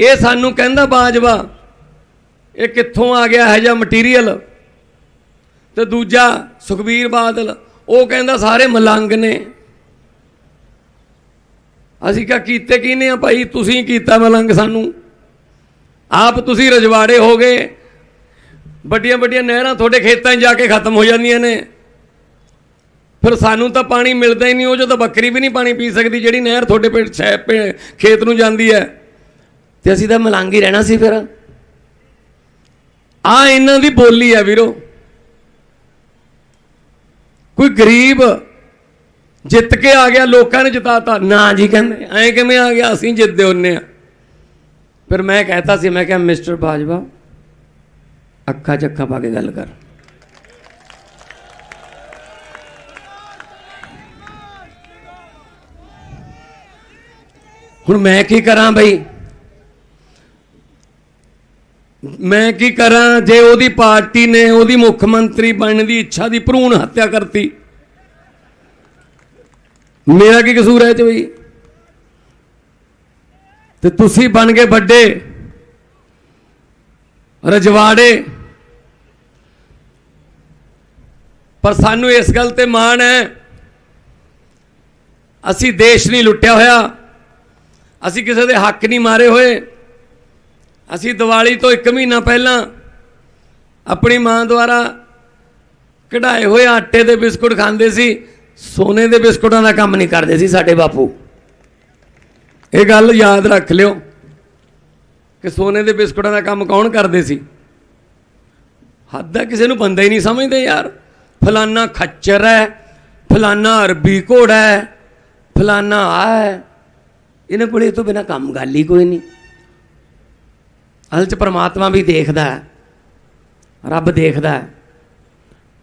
ਇਹ ਸਾਨੂੰ ਕਹਿੰਦਾ ਬਾਜਵਾ, ਇਹ ਕਿੱਥੋਂ ਆ ਗਿਆ ਹੈ ਜਾਂ ਮਟੀਰੀਅਲ ਤੇ ਦੂਜਾ ਸੁਖਬੀਰ ਬਾਦਲ, ਉਹ ਕਹਿੰਦਾ ਸਾਰੇ ਮਲੰਗ ਨੇ। ਅਸੀਂ ਕਿਹਾ, ਕੀਤੇ ਕਿਨੇ ਆ ਭਾਈ? ਤੁਸੀਂ ਕੀਤਾ ਮਲੰਗ ਸਾਨੂੰ। ਆਪ ਤੁਸੀਂ ਰਜਵਾੜੇ ਹੋ ਗਏ। ਵੱਡੀਆਂ ਵੱਡੀਆਂ ਨਹਿਰਾਂ ਤੁਹਾਡੇ ਖੇਤਾਂ 'ਚ ਜਾ ਕੇ ਖਤਮ ਹੋ ਜਾਂਦੀਆਂ ਨੇ। ਫਿਰ ਸਾਨੂੰ ਤਾਂ ਪਾਣੀ ਮਿਲਦਾ ਹੀ ਨਹੀਂ, ਉਹ ਜਦੋਂ ਬੱਕਰੀ ਵੀ ਨਹੀਂ ਪਾਣੀ ਪੀ ਸਕਦੀ, ਜਿਹੜੀ ਨਹਿਰ ਤੁਹਾਡੇ ਪਿੰਡ ਪਿੰ- ਖੇਤ ਨੂੰ ਜਾਂਦੀ ਹੈ। ਤੇ ਅਸੀਂ ਤਾਂ ਮਲੰਗ ਰਹਿਣਾ ਸੀ ਫਿਰ। ਆ ਇਹਨਾਂ ਦੀ ਬੋਲੀ ਹੈ ਵੀਰੋ। ਕੋਈ ਗਰੀਬ ਜਿੱਤ ਕੇ ਆ ਗਿਆ, ਲੋਕਾਂ ਨੇ ਜਿਤਾਤਾ। ਨਾ ਜੀ ਕਹਿੰਦੇ, ਐਂ ਕਿਵੇਂ ਆ ਗਿਆ, ਅਸੀਂ ਜਿੱਤਦੇ ਹੁੰਨੇ ਆ। ਫਿਰ ਮੈਂ ਕਹਿਤਾ ਸੀ, ਮੈਂ ਕਿਹਾ, ਮਿਸਟਰ ਬਾਜਵਾ, ਅੱਖਾਂ 'ਚ ਪਾ ਕੇ ਗੱਲ ਕਰ। ਹੁਣ ਮੈਂ ਕੀ ਕਰਾਂ ਬਈ? ਮੈਂ ਕੀ ਕਰਾਂ ਜੇ ਉਹਦੀ ਪਾਰਟੀ ਨੇ ਉਹਦੀ ਮੁੱਖ ਮੰਤਰੀ ਬਣਨ ਦੀ ਇੱਛਾ ਦੀ ਭਰੂਣ ਹੱਤਿਆ ਕਰਤੀ? ਮੇਰਾ ਕੀ ਕਸੂਰ ਹੈ ਇਹ ਚ ਬਈ? ਤੇ ਤੁਸੀਂ ਬਣ ਗਏ ਵੱਡੇ, ਰਜਵਾੜੇ। ਪਰ ਸਾਨੂੰ ਇਸ ਗੱਲ ਤੇ ਮਾਣ ਹੈ, ਅਸੀਂ ਦੇਸ਼ ਨਹੀਂ ਲੁੱਟਿਆ ਹੋਇਆ, ਅਸੀਂ ਕਿਸੇ ਦੇ ਹੱਕ ਨਹੀਂ ਮਾਰੇ ਹੋਏ। ਅਸੀਂ ਦੀਵਾਲੀ ਤੋਂ 1 ਮਹੀਨਾ ਪਹਿਲਾਂ ਆਪਣੀ ਮਾਂ ਦੁਆਰਾ ਕਢਾਏ ਹੋਏ ਆਟੇ ਦੇ ਬਿਸਕੁਟ ਖਾਂਦੇ ਸੀ, ਸੋਨੇ ਦੇ ਬਿਸਕੁਟਾਂ ਦਾ ਕੰਮ ਨਹੀਂ ਕਰਦੇ ਸੀ ਸਾਡੇ ਬਾਪੂ। ਇਹ ਗੱਲ ਯਾਦ ਰੱਖ ਲਿਓ ਕਿ ਸੋਨੇ ਦੇ ਬਿਸਕੁਟਾਂ ਦਾ ਕੰਮ ਕੌਣ ਕਰਦੇ ਸੀ? ਹੱਦ ਹੈ, ਕਿਸੇ ਨੂੰ ਬੰਦਾ ਹੀ ਨਹੀਂ ਸਮਝਦੇ ਯਾਰ। ਫਲਾਨਾ ਖੱਚਰ ਹੈ, ਫਲਾਨਾ ਅਰਬੀ ਘੋੜਾ ਹੈ, ਫਲਾਨਾ ਆ ਹੈ। ਇਹਨਾਂ ਕੋਲੇ ਇਹ ਤੋਂ ਬਿਨਾ ਕੰਮ ਗੱਲ ਹੀ ਕੋਈ ਨਹੀਂ। ਅਸਲ ਚ ਪ੍ਰਮਾਤਮਾ ਵੀ ਦੇਖਦਾ ਹੈ, ਰੱਬ ਦੇਖਦਾ ਹੈ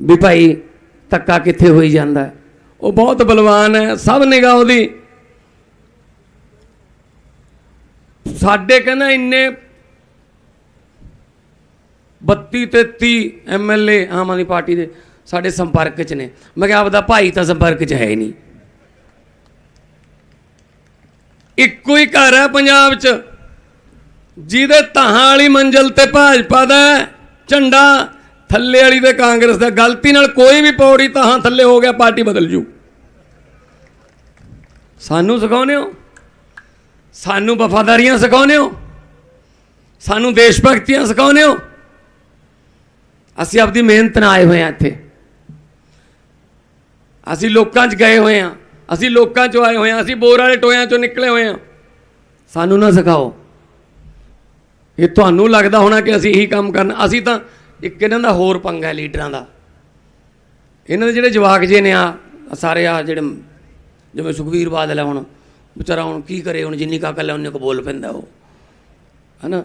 ਵੀ ਭਾਈ ਤੱਕਾ ਕਿੱਥੇ ਹੋਈ ਜਾਂਦਾ ਉਹ ਬਹੁਤ ਬਲਵਾਨ ਹੈ, ਸਭ ਨਿਗਾਹ ਉਹਦੀ। ਸਾਡੇ ਕਹਿੰਦਾ ਇੰਨੇ 32 33 ਐਮਐਲਏ ਆਮ ਆਦਮੀ ਪਾਰਟੀ ਦੇ ਸਾਡੇ ਸੰਪਰਕ 'ਚ ਨੇ। ਮੈਂ ਕਿਹਾ ਆਪਦਾ ਭਾਈ ਤਾਂ ਸੰਪਰਕ 'ਚ ਹੈ ਹੀ ਨਹੀਂ। ਇੱਕੋ ਹੀ ਘਰ ਹੈ ਪੰਜਾਬ 'ਚ। ਜਿਹਦੇ ਤਹਾਂ ਵਾਲੀ ਮੰਜ਼ਲ ਤੇ ਭਾਜਪਾ ਦਾ ਝੰਡਾ ਥੱਲੇ ਵਾਲੀ ਤੇ ਕਾਂਗਰਸ ਦਾ ਗਲਤੀ ਨਾਲ ਕੋਈ ਵੀ ਪੌੜੀ ਤਹਾਂ ਥੱਲੇ ਹੋ ਗਿਆ, ਪਾਰਟੀ ਬਦਲ ਜੂ। ਸਾਨੂੰ ਸਿਖਾਉਂਦੇ ਹੋ? ਸਾਨੂੰ ਵਫਾਦਾਰੀਆਂ ਸਿਖਾਉਂਦੇ ਹੋ? ਸਾਨੂੰ ਦੇਸ਼ ਭਗਤੀਆਂ ਸਿਖਾਉਂਦੇ ਹੋ? ਅਸੀਂ ਆਪਦੀ ਮਿਹਨਤ ਨਾਲ ਆਏ ਹੋਏ ਆ ਇੱਥੇ। ਅਸੀਂ ਲੋਕਾਂ 'ਚ ਗਏ ਹੋਏ ਆ ਅਸੀਂ ਲੋਕਾਂ 'ਚੋਂ ਆਏ ਹੋਏ ਆ ਅਸੀਂ ਬੋਰ ਵਾਲੇ ਟੋਇਆਂ 'ਚੋਂ ਨਿਕਲੇ ਹੋਏ ਆ ਸਾਨੂੰ ਨਾ ਸਿਖਾਓ। ਇਹ ਤੁਹਾਨੂੰ ਲੱਗਦਾ ਹੋਣਾ ਕਿ ਅਸੀਂ ਇਹੀ ਕੰਮ ਕਰਨਾ, ਅਸੀਂ ਤਾਂ ਇੱਕ ਇਹਨਾਂ ਦਾ ਹੋਰ ਪੰਗਾ ਹੈ ਲੀਡਰਾਂ ਦਾ। ਇਹਨਾਂ ਦੇ ਜਿਹੜੇ ਜਵਾਕ ਜੇ ਨੇ ਆ ਸਾਰੇ ਆ ਜਿਹੜੇ ਜਿਵੇਂ ਸੁਖਵੀਰ ਬਾਦਲ ਹੈ ਹੁਣ, ਵਿਚਾਰਾ ਹੁਣ ਕੀ ਕਰੇ, ਹੁਣ ਜਿੰਨੀ ਕਾਕਲ ਹੈ ਉਹਨੇ ਕੋ ਬੋਲ ਪੈਂਦਾ ਉਹ। ਹਨਾ?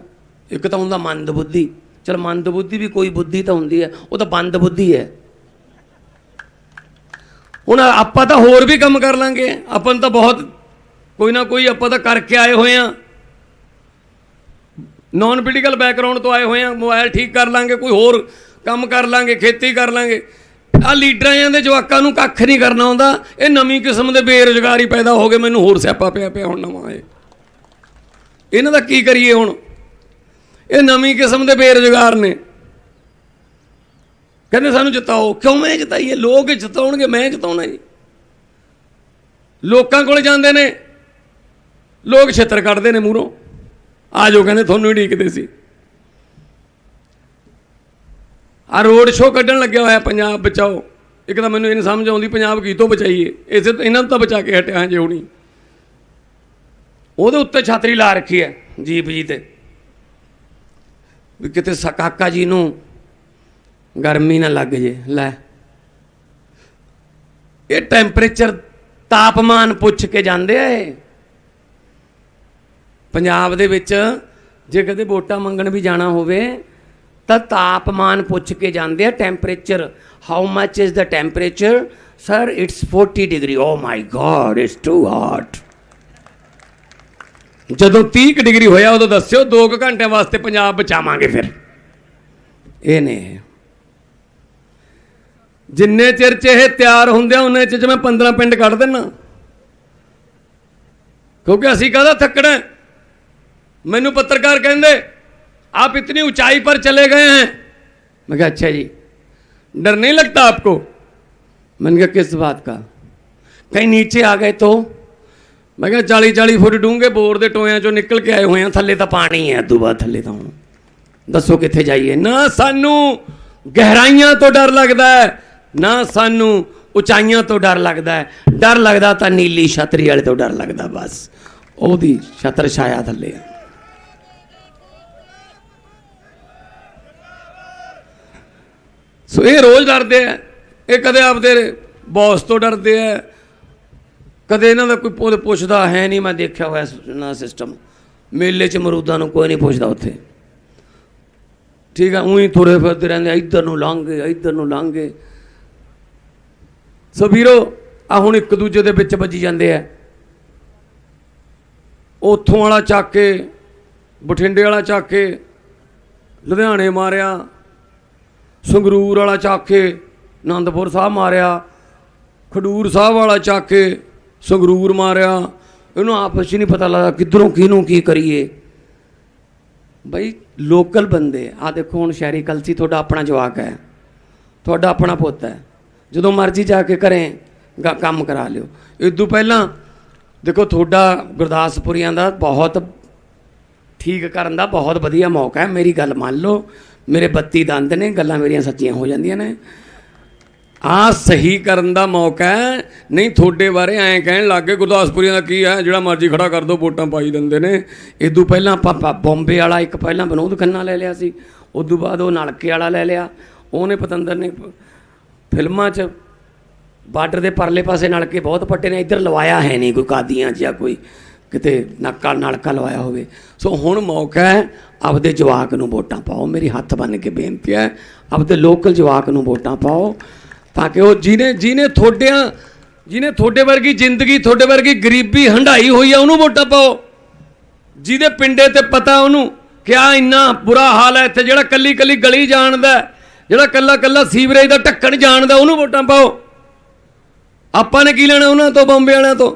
ਇੱਕ ਤਾਂ ਹੁੰਦਾ ਮੰਦ ਬੁੱਧੀ, ਚਲ ਮੰਦ ਬੁੱਧੀ ਵੀ ਕੋਈ ਬੁੱਧੀ ਤਾਂ ਹੁੰਦੀ ਹੈ, ਉਹ ਤਾਂ ਬੰਦ ਬੁੱਧੀ ਹੈ। ਹੁਣ ਆਪਾਂ ਤਾਂ ਹੋਰ ਵੀ ਕੰਮ ਕਰ ਲਾਂਗੇ, ਆਪਾਂ ਨੂੰ ਤਾਂ ਬਹੁਤ, ਕੋਈ ਨਾ ਕੋਈ ਆਪਾਂ ਤਾਂ ਕਰਕੇ ਆਏ ਹੋਏ ਆ। ਨਾਨ ਪੋਲੀਟੀਕਲ ਬੈਕਗ੍ਰਾਉਂਡ ਤੋਂ ਆਏ ਹੋਏ ਆ ਮੋਬਾਈਲ ਠੀਕ ਕਰ ਲਾਂਗੇ, ਕੋਈ ਹੋਰ ਕੰਮ ਕਰ ਲਾਂਗੇ, ਖੇਤੀ ਕਰ ਲਾਂਗੇ। ਆ ਲੀਡਰਾਂ ਦੇ ਜਵਾਕਾਂ ਨੂੰ ਕੱਖ ਨਹੀਂ ਕਰਨਾ ਆਉਂਦਾ। ਇਹ ਨਵੀਂ ਕਿਸਮ ਦੇ ਬੇਰੁਜ਼ਗਾਰੀ ਪੈਦਾ ਹੋ ਗਏ, ਮੈਨੂੰ ਹੋਰ ਸਿਆਪਾ ਪਿਆ ਪਿਆ ਹੁਣ ਨਵਾਂ ਇਹ। ਇਹਨਾਂ ਦਾ ਕੀ ਕਰੀਏ ਹੁਣ? ਇਹ ਨਵੀਂ ਕਿਸਮ ਦੇ ਬੇਰੁਜ਼ਗਾਰ ਨੇ। ਕਹਿੰਦੇ ਸਾਨੂੰ ਜਿਤਾਓ। ਕਿਉਂ ਮੈਂ ਜਿਤਾਈਏ? ਲੋਕ ਜਿਤਾਉਣਗੇ, ਮੈਂ ਜਿਤਾਉਣਾ ਜੀ। ਲੋਕਾਂ ਕੋਲ ਜਾਂਦੇ ਨੇ। ਲੋਕ ਛਿੱਤਰ ਕੱਢਦੇ ਨੇ ਮੂਹਰੋਂ। ਆ ਜੋ ਕਹਿੰਦੇ ਤੁਹਾਨੂੰ ਹੀ ਢੀਕਦੇ ਸੀ ਆ ਰੋਡ ਸ਼ੋਅ ਕੱਢਣ ਲੱਗਿਆ ਹੋਇਆ ਪੰਜਾਬ ਬਚਾਓ ਇੱਕ ਤਾਂ ਮੈਨੂੰ ਇਹ ਨਹੀਂ ਸਮਝ ਆਉਂਦੀ ਪੰਜਾਬ ਕੀ ਤੋਂ ਬਚਾਈਏ ਇਸੇ ਇਹਨਾਂ ਨੂੰ ਤਾਂ ਬਚਾ ਕੇ ਹਟਿਆ ਜੇ ਹੁਣੀ ਉਹਦੇ ਉੱਤੇ ਛਾਤਰੀ ਲਾ ਰੱਖੀ ਹੈ ਜੀਪ ਜੀ ਤੇ ਵੀ ਕਿਤੇ ਸਕਾਕਾ ਜੀ ਨੂੰ ਗਰਮੀ ਨਾ ਲੱਗ ਜੇ ਲੈ ਇਹ ਟੈਂਪਰੇਚਰ ਤਾਪਮਾਨ ਪੁੱਛ ਕੇ ਜਾਂਦੇ ਆ ਇਹ ਪੰਜਾਬ ਦੇ ਵਿੱਚ ਜੇ ਕਦੇ ਵੋਟਾਂ ਮੰਗਣ ਵੀ ਜਾਣਾ ਹੋਵੇ, ਤਾਂ ਤਾਪਮਾਨ ਪੁੱਛ ਕੇ ਜਾਂਦੇ ਆ temperature how much is the temperature sir it's 40 degree oh my god it's too hot ਜਦੋਂ 30 ਕੁ ਡਿਗਰੀ ਹੋਇਆ, ਉਦੋਂ ਦੱਸਿਓ 2 ਘੰਟਿਆਂ ਵਾਸਤੇ ਪੰਜਾਬ ਬਚਾਵਾਂਗੇ ਫਿਰ। ਇਹ ਨੇ। ਜਿੰਨੇ ਚਿਰ ਚ ਇਹ ਤਿਆਰ ਹੁੰਦੇ ਆ ਉਹਨੇ ਚ ਮੈਂ 15 ਪਿੰਡ ਕੱਢ ਦੇਣਾ ਕਿਉਂਕਿ ਅਸੀਂ ਕਾਹਦਾ ਥੱਕਣਾ? ਮੈਨੂੰ ਪੱਤਰਕਾਰ ਕਹਿੰਦੇ आप इतनी ऊंचाई पर चले गए हैं मैं कहा अच्छा जी डर नहीं लगता आपको मैंने कहा किस बात का कहीं नीचे आ गए तो ਮੈਂ ਕਿਹਾ 40 40 ਫੁੱਟ ਡੂੰਘੇ ਬੋਰ ਦੇ ਟੋਇਆਂ ਚੋਂ ਨਿਕਲ ਕੇ ਆਏ ਹੋਏ ਆ ਥੱਲੇ ਤਾਂ ਪਾਣੀ ਹੈ ਅੱਦੂ ਬਾਅਦ ਥੱਲੇ ਤਾਂ ਹੁਣ ਦੱਸੋ ਕਿੱਥੇ ਜਾਈਏ ਨਾ ਸਾਨੂੰ ਗਹਿਰਾਈਆਂ ਤੋਂ ਡਰ ਲੱਗਦਾ ਹੈ ਨਾ ਸਾਨੂੰ ਉਚਾਈਆਂ ਤੋਂ ਡਰ ਲੱਗਦਾ ਹੈ ਡਰ ਲੱਗਦਾ ਤਾਂ ਨੀਲੀ ਛਤਰੀ ਵਾਲੇ ਤੋਂ ਡਰ ਲੱਗਦਾ ਬਸ ਉਹਦੀ ਛਤਰ ਛਾਇਆ ਥੱਲੇ ਆ ਸੋ ਇਹ ਰੋਜ਼ ਡਰਦੇ ਆ, ਇਹ ਕਦੇ ਆਪਦੇ ਬੌਸ ਤੋਂ ਡਰਦੇ ਆ, ਕਦੇ ਇਹਨਾਂ ਦਾ ਕੋਈ ਪੁੱਛ- ਪੁੱਛਦਾ ਹੈ ਨਹੀਂ, ਮੈਂ ਦੇਖਿਆ ਹੋਇਆ ਨਾ ਸਿਸਟਮ ਮੇਲੇ 'ਚ ਮਰੂਦਾਂ ਨੂੰ ਕੋਈ ਨਹੀਂ ਪੁੱਛਦਾ ਉੱਥੇ। ਠੀਕ ਆ, ਉਹੀ ਤੁਰੇ ਫਿਰਦੇ ਰਹਿੰਦੇ ਇੱਧਰ ਨੂੰ ਲੰਘੇ ਇੱਧਰ ਨੂੰ ਲੰਘੇ ਸੋ ਵੀਰੋ ਆ ਹੁਣ ਇੱਕ ਦੂਜੇ ਦੇ ਵਿੱਚ ਵੱਜੀ ਜਾਂਦੇ ਆ। ਉੱਥੋਂ ਵਾਲਾ ਚੱਕ ਕੇ, ਬਠਿੰਡੇ ਵਾਲਾ ਚੱਕ ਕੇ, ਲੁਧਿਆਣੇ ਮਾਰਿਆ। ਸੰਗਰੂਰ ਵਾਲਾ ਚਾਕੇ ਕੇ ਆਨੰਦਪੁਰ ਸਾਹਿਬ ਮਾਰਿਆ। ਖਡੂਰ ਸਾਹਿਬ ਵਾਲਾ ਚੱਕ, ਸੰਗਰੂਰ ਮਾਰਿਆ। ਇਹਨੂੰ ਆਪਸ 'ਚ ਨਹੀਂ ਪਤਾ ਲੱਗਦਾ ਕਿੱਧਰੋਂ ਕਿਹਨੂੰ ਕੀ ਕਰੀਏ। ਬਈ ਲੋਕਲ ਬੰਦੇ ਆ। ਦੇਖੋ, ਹੁਣ ਸ਼ਹਿਰੀ ਕਲਸੀ ਤੁਹਾਡਾ ਆਪਣਾ ਜਵਾਕ ਹੈ। ਤੁਹਾਡਾ ਆਪਣਾ ਪੁੱਤ ਹੈ। ਜਦੋਂ ਮਰਜ਼ੀ ਜਾ ਕੇ ਘਰੇ ਕੰਮ ਕਰਾ ਲਿਓ। ਇਦੋਂ ਪਹਿਲਾਂ ਦੇਖੋ, ਤੁਹਾਡਾ ਗੁਰਦਾਸਪੁਰੀਆਂ ਦਾ ਬਹੁਤ ਠੀਕ ਕਰਨ ਦਾ ਬਹੁਤ ਵਧੀਆ ਮੌਕਾ ਹੈ। ਮੇਰੀ ਗੱਲ ਮੰਨ ਲਓ। ਮੇਰੇ 32 ਦੰਦ ਨੇ, ਗੱਲਾਂ ਮੇਰੀਆਂ ਸੱਚੀਆਂ ਹੋ ਜਾਂਦੀਆਂ ਨੇ। ਆ ਸਹੀ ਕਰਨ ਦਾ ਮੌਕਾ ਹੈ। ਨਹੀਂ, ਤੁਹਾਡੇ ਬਾਰੇ ਐਂ ਕਹਿਣ ਲੱਗੇ ਗੁਰਦਾਸਪੁਰੀਆਂ ਦਾ ਕੀ ਹੈ? ਜਿਹੜਾ ਮਰਜ਼ੀ ਖੜਾ ਕਰ ਦੋ, ਵੋਟਾਂ ਪਾਈ ਦਿੰਦੇ ਨੇ। ਇਦੋਂ ਪਹਿਲਾਂ ਆਪਾਂ ਪ- ਬੰਬੇ ਵਾਲਾ ਇੱਕ ਪਹਿਲਾਂ ਵਿਨੋਦ ਖੰਨਾ ਲੈ ਲਿਆ ਸੀ। ਉਦੋਂ ਬਾਅਦ ਉਹ ਨਲਕੇ ਵਾਲਾ ਲੈ ਲਿਆ। ਉਹਨੇ ਪਤੰਦਰ ਨੇ ਫਿਲਮਾਂ 'ਚ ਬਾਰਡਰ ਦੇ ਪਰਲੇ ਪਾਸੇ ਨਲਕੇ ਬਹੁਤ ਪੱਟੇ ਨੇ। ਇੱਧਰ ਲਵਾਇਆ ਹੈ ਨਹੀਂ ਕੋਈ ਕਾਦੀਆਂ ਜਾਂ ਕੋਈ। ਕਿਤੇ ਨਾਕਾ ਨਲਕਾ ਲਵਾਇਆ ਹੋਵੇ। ਸੋ ਹੁਣ ਮੌਕਾ ਹੈ ਆਪਦੇ ਜਵਾਕ ਨੂੰ ਵੋਟਾਂ ਪਾਓ। ਮੇਰੀ ਹੱਥ ਬੰਨ ਕੇ ਬੇਨਤੀ ਹੈ, ਆਪਦੇ ਲੋਕਲ ਜਵਾਕ ਨੂੰ ਵੋਟਾਂ ਪਾਓ ਤਾਂ ਕਿ ਉਹ ਜਿਹਨੇ ਜਿਹਨੇ ਤੁਹਾਡਿਆਂ, ਜਿਹਨੇ ਤੁਹਾਡੇ ਵਰਗੀ ਜ਼ਿੰਦਗੀ, ਤੁਹਾਡੇ ਵਰਗੀ ਗਰੀਬੀ ਹੰਢਾਈ ਹੋਈ ਆ, ਉਹਨੂੰ ਵੋਟਾਂ ਪਾਓ। ਜਿਹਦੇ ਪਿੰਡੇ ਤੇ ਪਤਾ ਉਹਨੂੰ ਕਿ ਆ ਇੰਨਾ ਬੁਰਾ ਹਾਲ ਹੈ, ਇੱਥੇ ਜਿਹੜਾ ਕੱਲੀ ਕੱਲੀ ਗਲੀ ਜਾਣਦਾ ਜਿਹੜਾ ਕੱਲਾ ਕੱਲਾ ਸੀਵਰੇਜ ਦਾ ਢੱਕਣ ਜਾਣਦਾ, ਉਹਨੂੰ ਵੋਟਾਂ ਪਾਓ। ਆਪਾਂ ਨੇ ਕੀ ਲੈਣਾ ਉਹਨਾਂ ਤੋਂ, ਬੰਬੇ ਵਾਲਿਆਂ ਤੋਂ?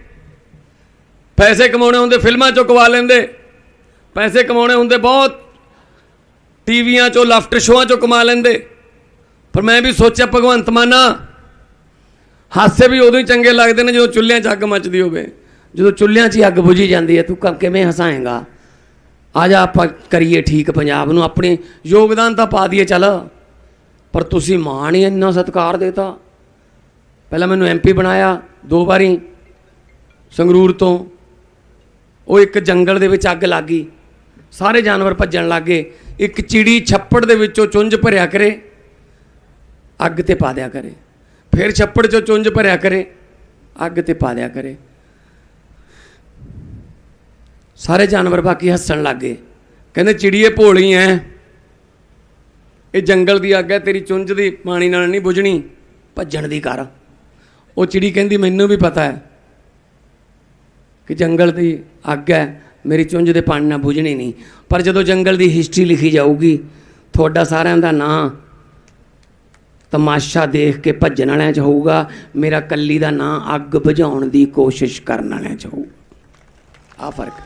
ਪੈਸੇ ਕਮਾਉਣੇ ਹੁੰਦੇ, ਫਿਲਮਾਂ ਚੋਂ ਕਵਾ ਲੈਂਦੇ। ਪੈਸੇ ਕਮਾਉਣੇ ਹੁੰਦੇ ਬਹੁਤ। ਟੀਵੀਆਂ ਚੋਂ, ਲਾਫਟਰ ਸ਼ੋਆਂ ਚੋਂ ਕਮਾ ਲੈਂਦੇ। ਪਰ ਮੈਂ ਵੀ ਸੋਚਿਆ, ਭਗਵੰਤ ਮਾਨਾ ਹਾਸੇ ਵੀ ਉਦੋਂ ਹੀ ਚੰਗੇ ਲੱਗਦੇ ਨੇ ਜਦੋਂ ਚੁੱਲ੍ਹਿਆਂ 'ਚ ਅੱਗ ਮੱਚਦੀ ਹੋਵੇ। ਜਦੋਂ ਚੁੱਲ੍ਹਿਆਂ 'ਚ ਹੀ ਅੱਗ ਬੁਝੀ ਜਾਂਦੀ ਹੈ, ਤੂੰ ਕ- ਕਿਵੇਂ ਹਸਾਏਗਾ? ਆ ਜਾ ਆਪਾਂ ਕਰੀਏ ਠੀਕ ਪੰਜਾਬ ਨੂੰ, ਆਪਣੇ ਯੋਗਦਾਨ ਤਾਂ ਪਾ ਦਈਏ, ਚੱਲ। ਪਰ ਤੁਸੀਂ ਮਾਣ ਹੀ ਇੰਨਾ ਸਤਿਕਾਰ ਦੇਤਾ। ਪਹਿਲਾਂ ਮੈਨੂੰ ਐਮਪੀ ਬਣਾਇਆ, ਦੋ ਵਾਰੀ ਸੰਗਰੂਰ ਤੋਂ। ਉਹ ਇੱਕ ਜੰਗਲ ਦੇ ਵਿੱਚ ਅੱਗ ਲੱਗ ਗਈ। ਸਾਰੇ ਜਾਨਵਰ ਭੱਜਣ ਲੱਗ ਗਏ। ਇੱਕ ਚਿੜੀ ਛੱਪੜ ਦੇ ਵਿੱਚੋਂ ਚੁੰਝ ਭਰਿਆ ਕਰੇ। ਅੱਗ ਤੇ ਪਾ ਦਿਆ ਕਰੇ। ਫਿਰ ਛੱਪੜ ਚੋਂ ਚੁੰਝ ਭਰਿਆ ਕਰੇ। ਅੱਗ ਤੇ ਪਾ ਦਿਆ ਕਰੇ। ਸਾਰੇ ਜਾਨਵਰ ਬਾਕੀ ਹੱਸਣ ਲੱਗ ਗਏ। ਕਹਿੰਦੇ, ਚਿੜੀਏ ਭੋਲੀ ਐ। ਇਹ ਜੰਗਲ ਦੀ ਅੱਗ ਹੈ ਤੇਰੀ ਚੁੰਝ ਦੀ ਪਾਣੀ ਨਾਲ ਨਹੀਂ ਬੁਝਣੀ। ਭੱਜਣ ਦੀ ਕਰ। ਉਹ ਚਿੜੀ ਕਹਿੰਦੀ, ਮੈਨੂੰ ਵੀ ਪਤਾ ਹੈ ਕਿ ਜੰਗਲ ਦੀ ਅੱਗ ਹੈ, ਮੇਰੀ ਚੁੰਝ ਦੇ ਪਾਣੀ ਨਾਲ ਬੁਝਣੀ ਨਹੀਂ। ਪਰ ਜਦੋਂ ਜੰਗਲ ਦੀ ਹਿਸਟਰੀ ਲਿਖੀ ਜਾਊਗੀ, ਤੁਹਾਡਾ ਸਾਰਿਆਂ ਦਾ ਨਾਂ ਤਮਾਸ਼ਾ ਦੇਖ ਕੇ ਭੱਜਣ ਵਾਲਿਆਂ 'ਚ ਹੋਊਗਾ, ਮੇਰਾ ਕੱਲੀ ਦਾ ਨਾਂ ਅੱਗ ਬੁਝਾਉਣ ਦੀ ਕੋਸ਼ਿਸ਼ ਕਰਨ ਵਾਲਿਆਂ 'ਚ ਹੋਊ। ਆ ਫ਼ਰਕ ਹੈ।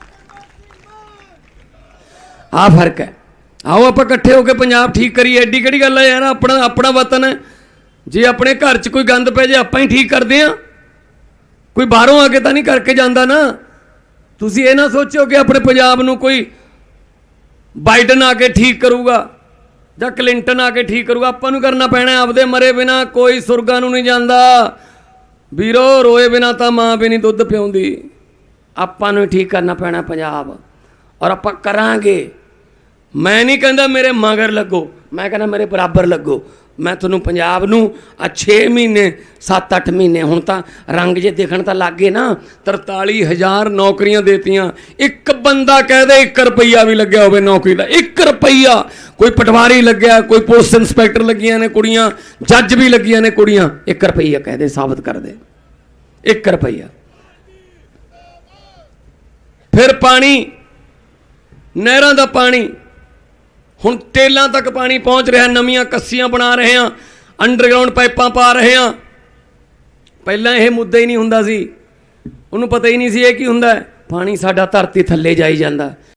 ਆ ਫ਼ਰਕ ਹੈ। ਆਓ ਆਪਾਂ ਇਕੱਠੇ ਹੋ ਕੇ ਪੰਜਾਬ ਠੀਕ ਕਰੀਏ। ਐਡੀ ਕਿਹੜੀ ਗੱਲ ਹੈ ਯਾਰ, ਆਪਣਾ ਆਪਣਾ ਵਤਨ ਹੈ। ਜੇ ਆਪਣੇ ਘਰ 'ਚ ਕੋਈ ਗੰਦ ਪੈ ਜੇ ਆਪਾਂ ਹੀ ਠੀਕ ਕਰਦੇ ਆ ਕੋਈ ਬਾਹਰੋਂ ਆ ਕੇ ਤਾਂ ਨਹੀਂ ਕਰਕੇ ਜਾਂਦਾ ਨਾ। ਤੁਸੀਂ ਇਹ ਨਾ ਸੋਚਿਓ ਕਿ ਆਪਣੇ ਪੰਜਾਬ ਨੂੰ ਕੋਈ ਬਾਈਡਨ ਆ ਕੇ ਠੀਕ ਕਰੂਗਾ ਜਾਂ ਕਲਿੰਟਨ ਆ ਕੇ ਠੀਕ ਕਰੂਗਾ। ਆਪਾਂ ਨੂੰ ਕਰਨਾ ਪੈਣਾ ਆਪਦੇ ਮਰੇ ਬਿਨਾ ਕੋਈ ਸੁਰਗਾਂ ਨੂੰ ਨਹੀਂ ਜਾਂਦਾ। ਵੀਰੋ, ਰੋਏ ਬਿਨਾ ਤਾਂ ਮਾਂ ਵੀ ਨਹੀਂ ਦੁੱਧ ਪਿਉਂਦੀ। ਆਪਾਂ ਨੂੰ ਠੀਕ ਕਰਨਾ ਪੈਣਾ ਪੰਜਾਬ। ਔਰ ਆਪਾਂ ਕਰਾਂਗੇ। ਮੈਂ ਨਹੀਂ ਕਹਿੰਦਾ ਮੇਰੇ ਮਗਰ ਲੱਗੋ, ਮੈਂ ਕਹਿੰਦਾ ਮੇਰੇ ਬਰਾਬਰ ਲੱਗੋ। ਮੈਂ ਤੁਹਾਨੂੰ ਪੰਜਾਬ ਨੂੰ ਆ 6 ਮਹੀਨੇ 7-8 ਮਹੀਨੇ ਹੁਣ ਤਾਂ ਰੰਗ ਜੇ ਦੇਖਣ ਤਾਂ ਲੱਗੇ ਨਾ 43000 ਨੌਕਰੀਆਂ ਦੇਤੀਆਂ। ਇੱਕ ਬੰਦਾ ਕਹਦੇ 1 ਰੁਪਈਆ ਵੀ ਲੱਗਿਆ ਹੋਵੇ ਨੌਕਰੀ ਦਾ 1 ਰੁਪਈਆ। ਕੋਈ ਪਟਵਾਰੀ ਲੱਗਿਆ, ਕੋਈ ਪੁਲਿਸ ਇੰਸਪੈਕਟਰ ਲੱਗੀਆਂ ਨੇ ਕੁੜੀਆਂ, ਜੱਜ ਵੀ ਲੱਗੀਆਂ ਨੇ ਕੁੜੀਆਂ 1 ਰੁਪਈਆ ਕਹਦੇ ਸਾਬਤ ਕਰਦੇ 1 ਰੁਪਈਆ। ਫਿਰ ਪਾਣੀ, ਨਹਿਰਾਂ ਦਾ ਪਾਣੀ ਹੁਣ ਟੇਲਾਂ ਤੱਕ ਪਾਣੀ ਪਹੁੰਚ ਰਿਹਾ, ਨਵੀਆਂ ਕੱਸੀਆਂ ਬਣਾ ਰਹੇ ਹਾਂ ਅੰਡਰਗਰਾਉਂਡ ਪਾਈਪਾਂ ਪਾ ਰਹੇ ਹਾਂ। ਪਹਿਲਾਂ ਇਹ ਮੁੱਦਾ ਹੀ ਨਹੀਂ ਹੁੰਦਾ ਸੀ। ਉਹਨੂੰ ਪਤਾ ਹੀ ਨਹੀਂ ਸੀ ਇਹ ਕੀ ਹੁੰਦਾ ਪਾਣੀ ਸਾਡਾ ਧਰਤੀ ਥੱਲੇ ਜਾਈ ਜਾਂਦਾ।